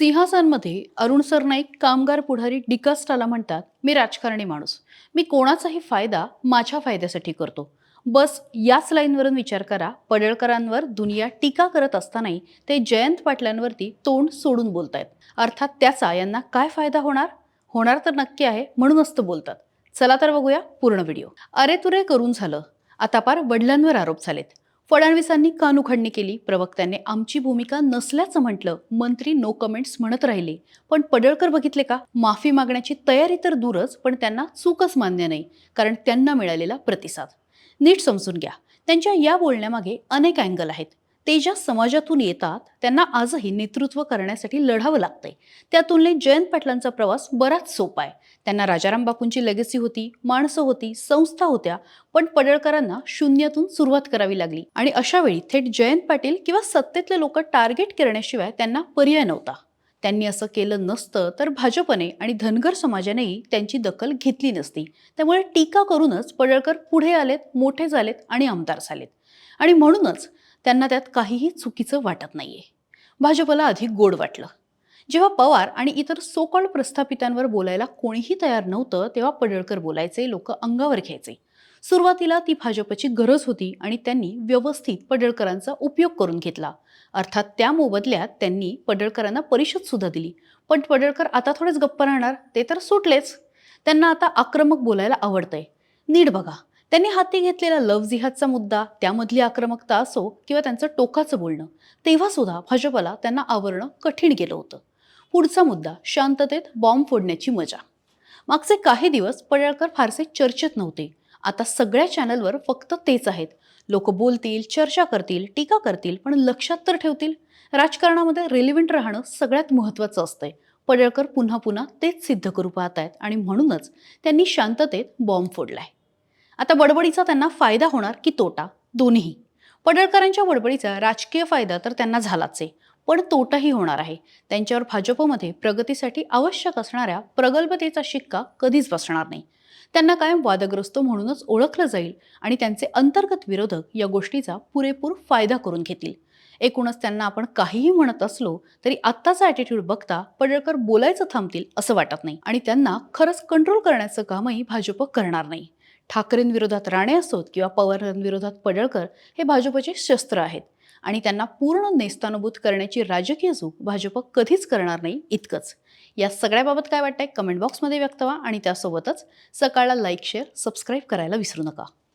सिंहासनमध्ये अरुण सरनाईक कामगार पुढारी डिकास्टाला म्हणतात मी राजकारणी माणूस. मी कोणाचाही फायदा माझ्या फायद्यासाठी करतो. बस याच लाईनवरून विचार करा. पडळकरांवर दुनिया टीका करत असतानाही ते जयंत पाटलांवरती तोंड सोडून बोलतायत. अर्थात त्याचा यांना काय फायदा होणार? होणार तर नक्की आहे म्हणूनच तर बोलतात. चला तर बघूया पूर्ण व्हिडिओ. अरे तुरे करून झालं. आता पार वडिलांवर आरोप झालेत. फडणवीसांनी कानुखडणी केली. प्रवक्त्यांनी आमची भूमिका नसल्याचं म्हटलं. मंत्री नो कमेंट्स म्हणत राहिले. पण पडळकर बघितले का? माफी मागण्याची तयारी तर दूरच पण त्यांना चूकच मान्य नाही कारण त्यांना मिळालेला प्रतिसाद. नीट समजून घ्या. त्यांच्या या बोलण्यामागे अनेक अँगल आहेत. ते ज्या समाजातून येतात त्यांना आजही नेतृत्व करण्यासाठी लढावं लागतंय. त्या तुलनेत जयंत पाटलांचा प्रवास बराच सोपा आहे. त्यांना राजाराम बापूंची लेगसी होती माणसं होती संस्था होत्या पण पडळकरांना शून्यातून सुरुवात करावी लागली. आणि अशा वेळी थेट जयंत पाटील किंवा सत्तेतले लोक टार्गेट करण्याशिवाय त्यांना पर्याय नव्हता. त्यांनी असं केलं नसतं तर भाजपने आणि धनगर समाजानेही त्यांची दखल घेतली नसती. त्यामुळे टीका करूनच पडळकर पुढे आलेत मोठे झालेत आणि आमदार झालेत. आणि म्हणूनच त्यांना त्यात काहीही चुकीचं वाटत नाही आहे भाजपला अधिक गोड वाटलं. जेव्हा पवार आणि इतर सोकॉल्ड प्रस्थापितांवर बोलायला कोणीही तयार नव्हतं तेव्हा पडळकर बोलायचे लोक अंगावर घ्यायचे. सुरुवातीला ती भाजपची गरज होती आणि त्यांनी व्यवस्थित पडळकरांचा उपयोग करून घेतला. अर्थात त्या मोबदल्यात त्यांनी पडळकरांना परिषद सुद्धा दिली. पण पडळकर आता थोडेच गप्प राहणार ते तर सुटलेच. त्यांना आता आक्रमक बोलायला आवडतंय. नीट बघा. त्यांनी हाती घेतलेला लव जिहादचा मुद्दा त्यामधली आक्रमकता असो किंवा त्यांचं टोकाचं बोलणं तेव्हा सुद्धा भाजपला त्यांना आवरणं कठीण गेलं होतं. पुढचा मुद्दा शांततेत बॉम्ब फोडण्याची मजा. मागचे काही दिवस पडळकर फारसे चर्चेत नव्हते. आता सगळ्या चॅनलवर फक्त तेच आहेत. लोक बोलतील चर्चा करतील टीका करतील पण लक्षात तर ठेवतील. राजकारणामध्ये रेलिव्हेंट राहणं सगळ्यात महत्त्वाचं असतंय. पडळकर पुन्हा पुन्हा तेच सिद्ध करू पाहत आहेत आणि म्हणूनच त्यांनी शांततेत बॉम्ब फोडलाय. आता बडबडीचा त्यांना फायदा होणार की तोटा? दोन्ही पडळकरांच्या बडबडीचा राजकीय फायदा तर त्यांना झालाच आहे पण तोटाही होणार आहे. त्यांच्यावर भाजपमध्ये प्रगतीसाठी आवश्यक असणाऱ्या प्रगल्भतेचा शिक्का कधीच बसणार नाही. त्यांना कायम वादग्रस्त म्हणूनच ओळखलं जाईल आणि त्यांचे अंतर्गत विरोधक या गोष्टीचा पुरेपूर फायदा करून घेतील. एकूणच त्यांना आपण काहीही म्हणत असलो तरी आत्ताचा ॲटिट्यूड बघता पडळकर बोलायचं थांबतील असं वाटत नाही आणि त्यांना खरंच कंट्रोल करण्याचं कामही भाजप करणार नाही. ठाकरेंविरोधात राणे असोत किंवा पवारांविरोधात पडळकर हे भाजपचे शस्त्र आहेत. आणि त्यांना पूर्ण नेस्तानुभूत करण्याची राजकीय चूक भाजप कधीच करणार नाही इतकंच. या सगळ्याबाबत काय वाटतंय? कमेंट बॉक्समध्ये व्यक्त व्हा आणि त्यासोबतच सकाळला लाईक शेअर सबस्क्राईब करायला विसरू नका.